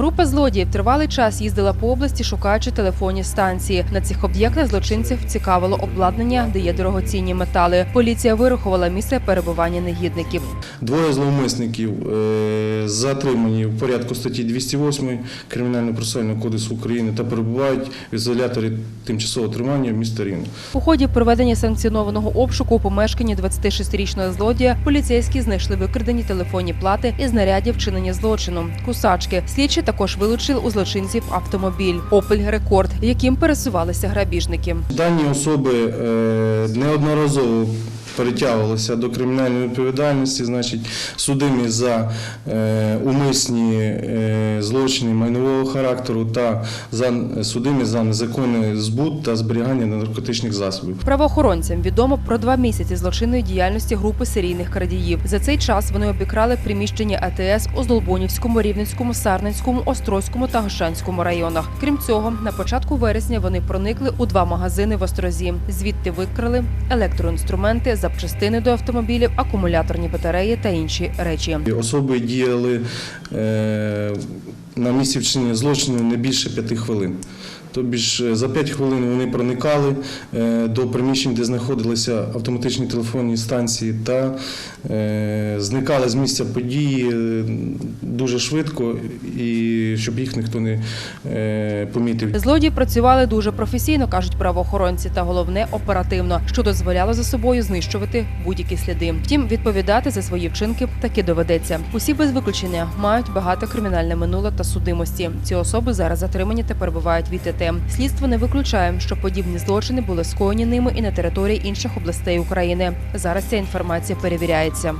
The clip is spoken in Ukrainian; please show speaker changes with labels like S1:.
S1: Група злодіїв тривалий час їздила по області, шукаючи телефонні станції. На цих об'єктах злочинців цікавило обладнання, де є дорогоцінні метали. Поліція вирахувала місце перебування негідників.
S2: Двоє зловмисників е, затримані в порядку статті 208 Кримінально-процесуального кодексу України та перебувають в ізоляторі тимчасового тримання в місті Рівне.
S1: У ході проведення санкціонованого обшуку у помешканні 26-річного злодія поліцейські знайшли викрадені телефонні плати і знаряддя вчинення злочину. Кусачки. Слідчі також вилучив у злочинців автомобіль Опель Рекорд, яким пересувалися грабіжники.
S2: Дані особи е, неодноразово перетягувалися до кримінальної відповідальності, значить, судимі за е, умисні е, злочини майнового характеру та за судимі за незаконний збут та зберігання наркотичних засобів.
S1: Правоохоронцям відомо про два місяці злочинної діяльності групи серійних крадіїв. За цей час вони обікрали приміщення АТС у Здолбунівському, Рівненському, Сарненському, Острозькому та Гощанському районах. Крім цього, на початку вересня вони проникли у два магазини в Острозі. Звідти викрали електроінструменти, запчастини до автомобілів, акумуляторні батареї та інші речі.
S2: Особи діяли е, на місці вчинення злочину не більше п'яти хвилин. Тобі ж е, за 5 хвилин вони проникали е, до приміщень, де знаходилися автоматичні телефонні станції, та е, зникали з місця події дуже швидко, і щоб їх ніхто не помітив.
S1: Злодії працювали дуже професійно, кажуть правоохоронці, та головне оперативно, що дозволяло за собою знищувати будь-які сліди. Втім, відповідати за свої вчинки таки доведеться. Усі без виключення мають багато кримінальне минуле та судимості. Ці особи зараз затримані та перебувають в ІТТ. Слідство не виключає, що подібні злочини були скоєні ними і на території інших областей України. Зараз ця інформація перевіряється.